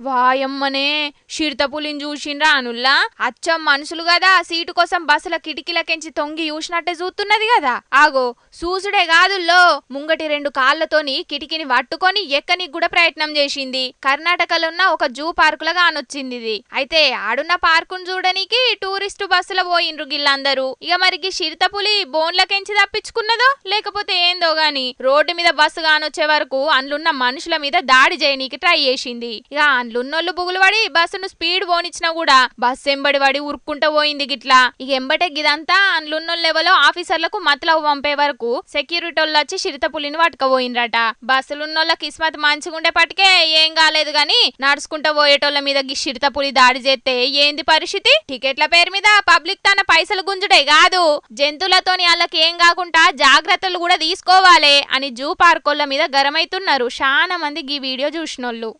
వాయమ్మనే షిర్తపులిని చూసిండ్రా అనుల్లా అచ్చం మనుషులు కదా సీటు కోసం బస్సుల కిటికీలకెంచి తొంగి చూసినట్టే చూస్తున్నది కదా ఆగో సూసుడే కాదుల్లో ముంగటి రెండు కాళ్ళతోని కిటికీని పట్టుకొని ఎక్కనికి కూడా ప్రయత్నం చేసింది. కర్ణాటకలో ఉన్న ఒక జూ పార్కులో కానొచ్చింది ఇది అయితే ఆడున్న పార్కును చూడనికి టూరిస్టు బస్సులో పోయిండ్రు గిల్లందరూ ఇక మరికి షిరితపులి బోన్లకెంచి తప్పించుకున్నదో లేకపోతే ఏందో గాని రోడ్డు మీద బస్సు కానొచ్చే వరకు అందులున్న మనుషుల మీద దాడి చేయనీకి ట్రై చేసింది. ఇక అందులున్నోళ్ళు బుగులు పడి బస్సును స్పీడ్ పోనిచ్చినా కూడా బస్సు ఎంబడి పడి ఉరుక్కుంటూ పోయింది గిట్లా. ఇక ఎంబటే గిదంతా అందులున్నోళ్ళు లెవెలో ఆఫీసర్లకు మతలవు పంపే వరకు సెక్యూరిటీ వాళ్ళు వచ్చి చిరుతపులిని పట్టుకపోయినరట. బస్సులున్నోళ్ళ కిస్మత్ మంచిగుండే పట్టుకే ఏం కాలేదు గాని నడుచుకుంటూ పోయేటోళ్ళ మీద గి చిరుతపులి దాడి చేస్తే ఏంది పరిస్థితి? టికెట్ల పేరు మీద పబ్లిక్ తన పైసలు గుంజుడే కాదు. జంతువులతోని వాళ్ళకి ఏం కాకుండా జాగ్రత్తలు కూడా తీసుకోవాలి అని జూ పార్కోళ్ళ మీద గరమైతున్నారు. చాలా మంది ఈ వీడియో చూసినోళ్ళు.